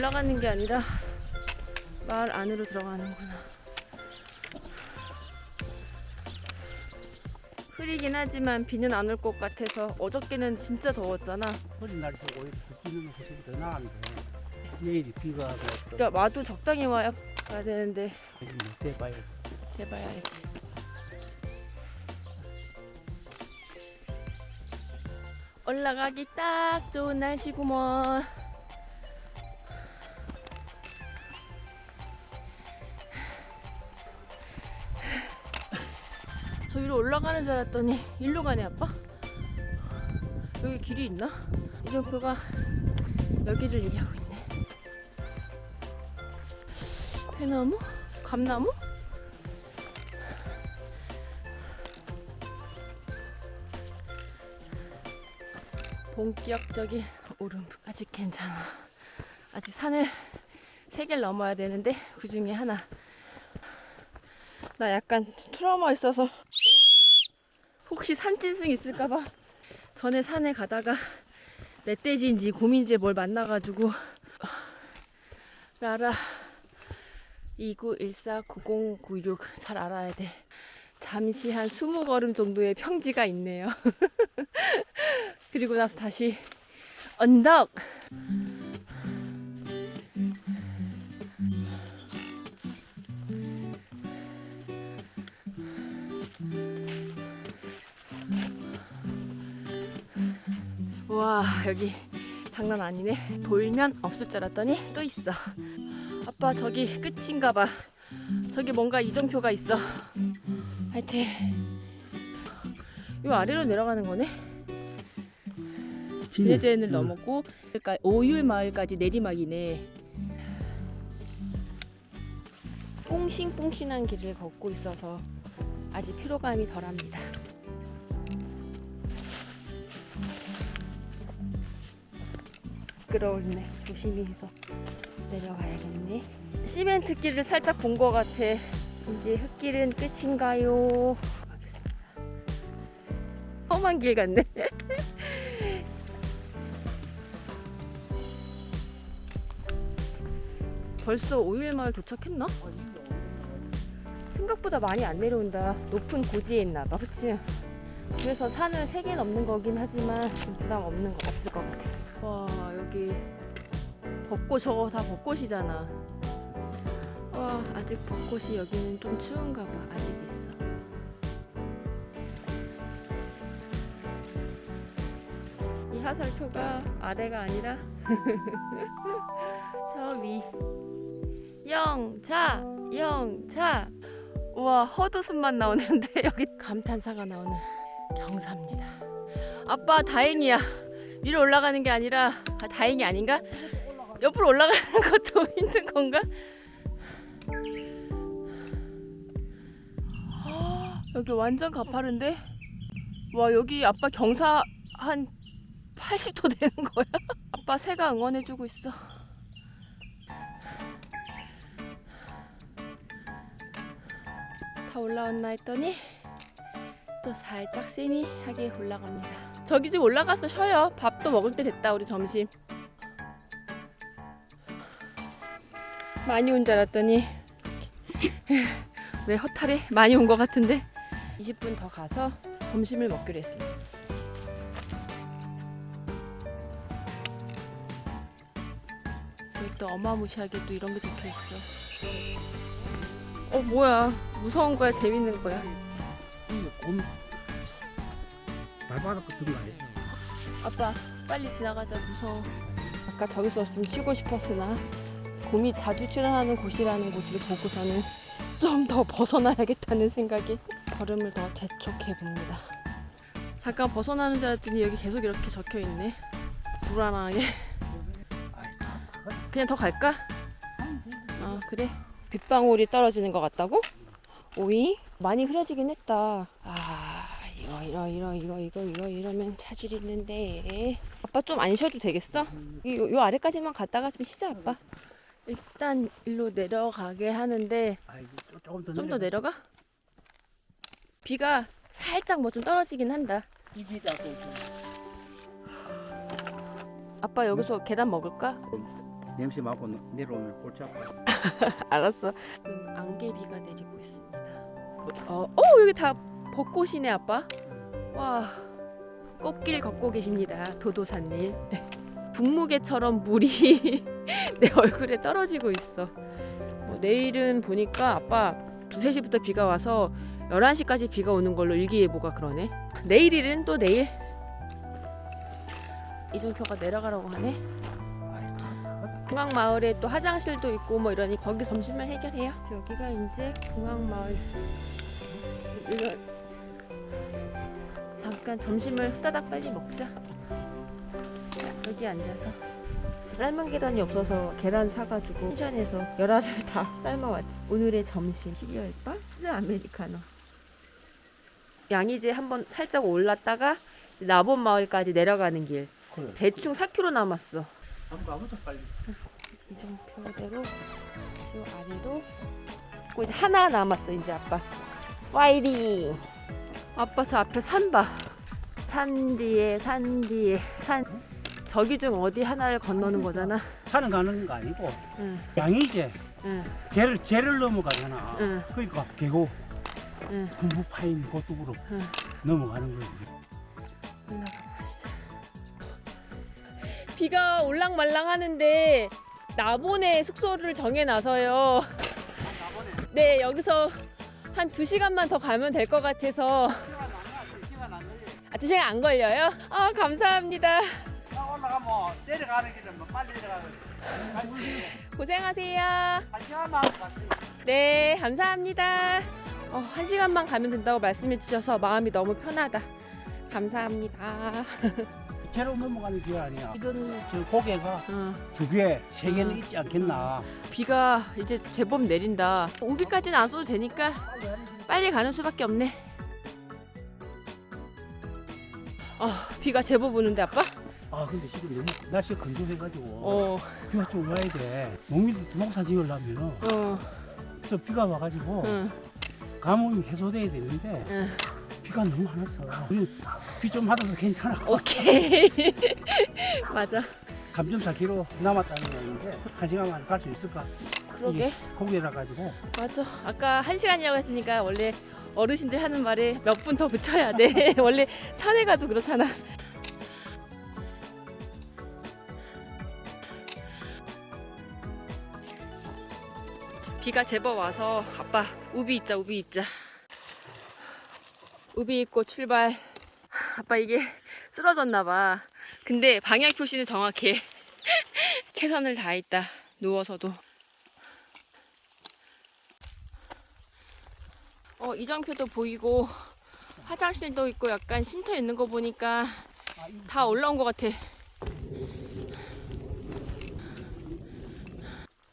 올라가는 게 아니라 마을 안으로 들어가는구나. 흐리긴 하지만 비는 안 올 것 같아서 어저께는 진짜 더웠잖아. 흐린 날씨 오히려 비는 곳이 더 나은데 내일이 비가 뭐 그러니까 마도 적당히 와야 가야 되는데 못 해봐요. 해봐야 알지. 올라가기 딱 좋은 날씨구먼. 저 위로 올라가는 줄 알았더니 일로 가네 아빠? 여기 길이 있나? 이정표가 여기를 얘기하고 있네. 배나무? 감나무? 본격적인 오름 아직 괜찮아. 아직 산을 세 개를 넘어야 되는데 그 중에 하나. 나 약간 트라우마 있어서 혹시 산짐승 있을까봐 전에 산에 가다가 멧돼지인지 곰인지 뭘 만나가지고 라라 29149096잘 알아야 돼. 잠시 한 20걸음 정도의 평지가 있네요. 그리고 나서 다시 언덕. 와 여기 장난 아니네. 돌면 없을 줄 알았더니 또 있어. 아빠 저기 끝인가 봐. 저기 뭔가 이정표가 있어. 하여튼 요 아래로 내려가는 거네. 지네젠을 응. 넘었고 그러니까 오율 마을까지 내리막이네. 뽕신뽕신한 길을 걷고 있어서 아직 피로감이 덜합니다. 미끄러울네. 조심히 해서 내려가야겠네. 시멘트 길을 살짝 본 것 같아. 이제 흙길은 끝인가요? 가겠습니다. 험한 길 같네. 벌써 오일마을 도착했나? 생각보다 많이 안 내려온다. 높은 고지에 있나 봐. 그치? 그래서 산을 세 개 넘는 거긴 하지만 좀 부담 없는 거 없을 것 같아. 와, 여기 벚꽃 저거 다 벚꽃이잖아. 와, 아직 벚꽃이 여기는 좀 추운가 봐. 아직 있어. 이 하살표가 아래가 아니라 저 위. 영차, 영차. 우와, 헛웃음만 나오는데 여기 감탄사가 나오는 경사입니다. 아빠 다행이야. 위로 올라가는 게 아니라 아, 다행이 아닌가? 옆으로 올라가는 것도 힘든 건가? 헉, 여기 완전 가파른데? 와 여기 아빠 경사 한 80도 되는 거야? 아빠 새가 응원해주고 있어. 다 올라왔나 했더니 또 살짝 세미하게 올라갑니다. 저기 좀 올라가서 쉬어요. 밥도 먹을 때 됐다 우리 점심. 많이 온 줄 알았더니 왜 허탈해? 많이 온 것 같은데 20분 더 가서 점심을 먹기로 했습니다. 또 어마무시하게 또 이런 게 적혀 있어. 어 뭐야? 무서운 거야? 재밌는 거야? 곰 발바닥 같은 거 아니에요? 아빠 빨리 지나가자 무서워 아까 저기서 좀 쉬고 싶었으나 곰이 자주 출연하는 곳이라는 곳을 보고서는 좀 더 벗어나야겠다는 생각에 걸음을 더 재촉해 봅니다 잠깐 벗어나는 줄 알았더니 여기 계속 이렇게 적혀 있네 불안하게 그냥 더 갈까? 아 그래 빗방울이 떨어지는 것 같다고? 오이? 많이 흐려지긴 했다 아 이거 이러 이러 이거 이거 이거 이러면 차질 있는데 아빠 좀 안 쉬어도 되겠어? 이, 요, 요 아래까지만 갔다가 좀 쉬자 아빠 일단 일로 내려가게 하는데 아이고 조금 더좀더 내려가? 비가 살짝 뭐 좀 떨어지긴 한다 아빠 여기서 계란 먹을까? 냄새 맡고 내려오면 골치 아파. 알았어. 지금 안개비가 내리고 있습니다. 어, 어 여기 다 벚꽃이네 아빠. 와 꽃길 걷고 계십니다 도도사님. 분무개처럼 물이 내 얼굴에 떨어지고 있어. 뭐, 내일은 보니까 아빠 두세 시부터 비가 와서 11시까지 비가 오는 걸로 일기예보가 그러네. 내일일은 또 내일. 이정표가 내려가라고 하네. 중앙마을에 또 화장실도 있고 뭐 이러니 거기 점심을 해결해요. 여기가 이제 중앙마을. 이거 잠깐 점심을 후다닥 빨리 먹자. 여기 앉아서 삶은 계란이 없어서 계란 사가지고 펜션에서 열알을 다 삶아왔지. 오늘의 점심 시리얼바 스 아메리카노. 양이제 한번 살짝 올랐다가 나본 마을까지 내려가는 길. 대충 4km 남았어. 한번 가보자 빨리. 이정표대로 요 아래로 그 이제 하나 남았어 이제 아빠 파이팅 아빠 저 앞에 산 봐 산 뒤에 산 뒤에 산 저기 중 어디 하나를 건너는 거잖아 산을 가는 거 아니고 응, 양이제 응, 쟤를 쟤를 넘어가잖아. 응. 그러니까 계곡 응. 군부 파인 그쪽으로 응. 넘어가는 거지. 올라가 비가 올랑말랑 하는데 나본에 숙소를 정해놔서요 네 여기서 한 두시간만더 가면 될 것 같아서 아, 두 시간 안 걸려요? 아, 감사합니다. 고생하세요. 네, 감사합니다. 어, 한 시간만 가면 된다고 말씀해 주셔서 마음이 너무 편하다. 감사합니다. 채로 넘어가는 길 아니야. 이런 저 고개가 어, 두 개, 세 개는 응. 있지 않겠나. 비가 이제 제법 내린다. 우비까지는 안 써도 되니까 빨리 가는 수밖에 없네. 어, 비가 제법 오는데 아빠? 아 근데 지금 너무 날씨가 건조해가지고 어, 비가 좀 와야 돼. 농민들 농사 지으려면은 어, 또 비가 와가지고 응, 가뭄이 해소돼야 되는데 응. 비가 너무 안 왔어. 비 좀 맞아도 괜찮아. 오케이. 맞아. 3.4km 남았다는 거인데 한 시간만 갈 수 있을까? 그러게. 고개라 가지고 맞아. 아까 한 시간이라고 했으니까 원래 어르신들 하는 말에 몇 분 더 붙여야 돼. 원래 산에 가도 그렇잖아. 비가 제법 와서 아빠 우비 입자 우비 입자. 우비 입고 출발. 아빠 이게 쓰러졌나 봐. 근데 방향 표시는 정확해. 최선을 다했다. 누워서도. 어, 이정표도 보이고 화장실도 있고 약간 쉼터 있는 거 보니까 다 올라온 것 같아.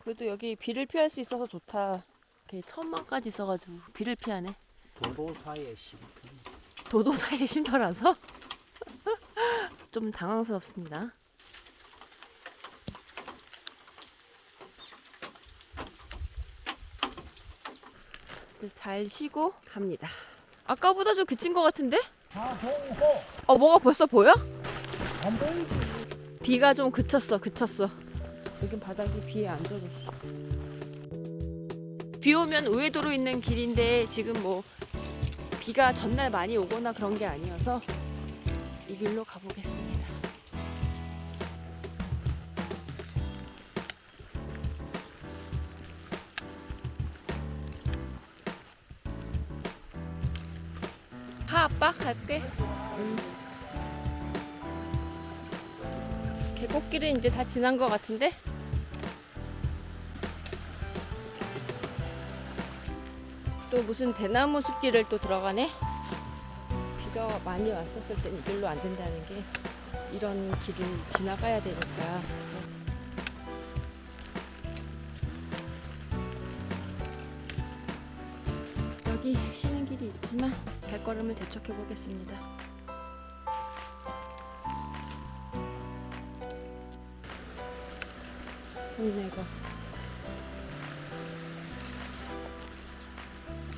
그래도 여기 비를 피할 수 있어서 좋다. 이렇게 천막까지 있어가지고 비를 피하네. 도도사의 심. 도도사의 쉼터라서 좀 당황스럽습니다. 잘 쉬고 갑니다. 아까보다 좀 그친 것 같은데? 아. 어, 뭐가 벌써 보여? 안 보이지? 비가 좀 그쳤어, 그쳤어. 여긴 바닥이 비에 안 젖었어. 비 오면 우회도로 있는 길인데 지금 뭐 비가 전날 많이 오거나 그런 게 아니어서 이 길로 가보겠습니다. 가 아빠 갈게. 응. 계곡길은 이제 다 지난 것 같은데? 또 무슨 대나무 숲길을 또 들어가네? 비가 많이 왔었을 땐 이 길로 안 된다는 게 이런 길을 지나가야 되니까. 여기 쉬는 길이 있지만 발걸음을 재촉해 보겠습니다. 동네가.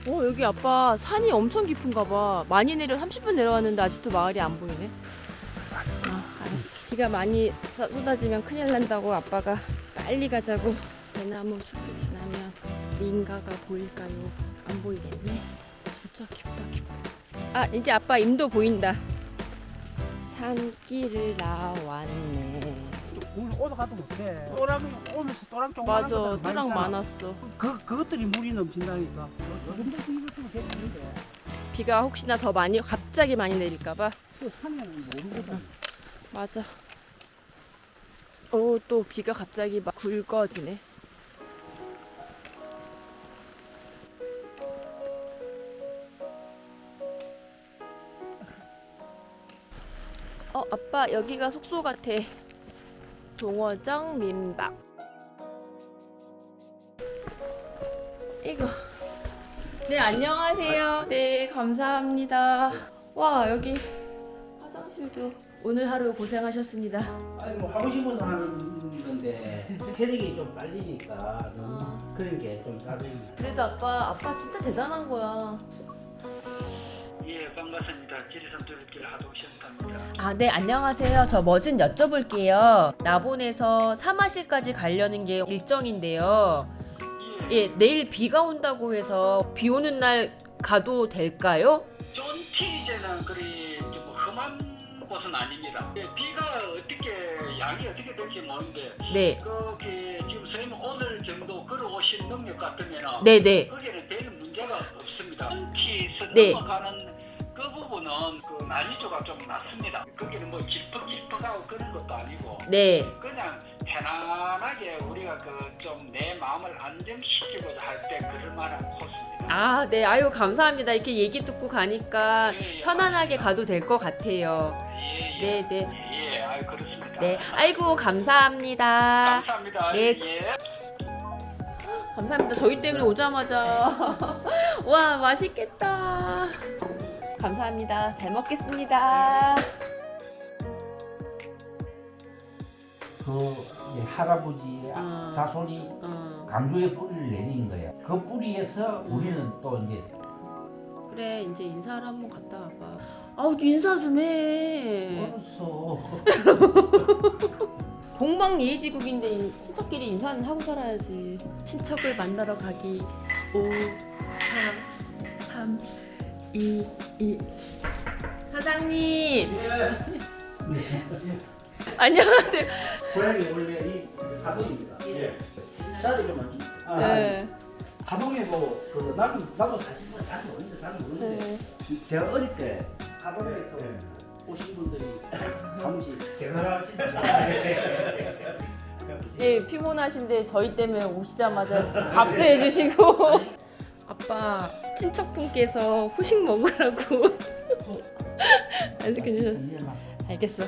어 여기 아빠 산이 엄청 깊은가 봐. 많이 내려 30분 내려왔는데 아직도 마을이 안 보이네. 아 알았어. 비가 많이 쏟- 쏟아지면 큰일 난다고 아빠가 빨리 가자고 대나무 숲을 지나면 민가가 보일까요? 안 보이겠네. 진짜 깊다 깊어. 아 이제 아빠 임도 보인다. 산길을 나왔네. 물 오다 가도 못해. 또랑 오면서 또랑 좀 맞아, 또랑 많았어. 그 그것들이 물이 넘친다니까. 비가 혹시나 더 많이 갑자기 많이 내릴까봐. 맞아. 오, 또 비가 갑자기 막 굵어지네. 어, 아빠, 여기가 숙소 같아. 동어정 민박. 이거. 네, 안녕하세요. 네, 감사합니다. 와, 여기 화장실도 오늘 하루 고생하셨습니다. 아니 뭐 하고 싶어서 하는 건데 체력이 좀 빨리니까 좀 어. 그런 게 좀 짜증나. 그래도 아빠, 아빠 진짜 대단한 거야. 예, 반갑습니다. 지리산 두르길 하동시장입니다. 아, 네, 안녕하세요. 저 뭐 좀 여쭤볼게요. 나본에서 사마실까지 가려는 게 일정인데요. 예, 예, 내일 비가 온다고 해서 비 오는 날 가도 될까요? 쫀티제는 그리 좀 험한 곳은 아닙니다. 예, 비가 어떻게 양이 어떻게 될지 모르는데 네, 거기 지금 선생님 오늘 정도 걸어오신 능력 같으면 네, 네. 거기는 별 문제가 없습니다. 쫀티에서 네. 넘어가는 그 부분은 그 난이도가 좀 낮습니다. 거기는 뭐 질퍽질퍽하고 그런 것도 아니고 네. 그냥 편안하게 우리가 그 좀 내 마음을 안정시키고자 할 때 그럴 만한 코스입니다. 아, 네. 아유, 감사합니다. 이렇게 얘기 듣고 가니까 예, 예, 편안하게 맞습니다. 가도 될 것 같아요. 예, 예. 네, 네. 예, 아유 그렇습니다. 네. 아이고, 감사합니다. 감사합니다. 네. 예. 감사합니다. 저희 때문에 오자마자 와 맛있겠다. 감사합니다. 잘 먹겠습니다. 그 이제 할아버지 어. 자손이 어, 강조의 뿌리를 내린 거야. 그 뿌리에서 음. 우리는 또 이제 그래 이제 인사를 한번 갔다 와봐. 아우 인사 좀 해. 어렸어. 동방 예의지국인데 인- 친척끼리 인사는 하고 살아야지. 친척을 만나러 가기 5, 4, 3, 2, 1. 사장님 안녕하세요. 고향이 원래 이 가동입니다. 예. 자리 좀 앉지. 아, 네. 가동에도 그 나는 나도 사실 잘 모르는데 잘 모르는데 네. 제가 어릴 때 가동에서 오신 분들이 한 번씩 대단하시다. 예, 피곤하신데 저희 때문에 오시자마자 밥도 해주시고 아빠 친척분께서 후식 먹으라고 안식해 주셨어. 알겠어.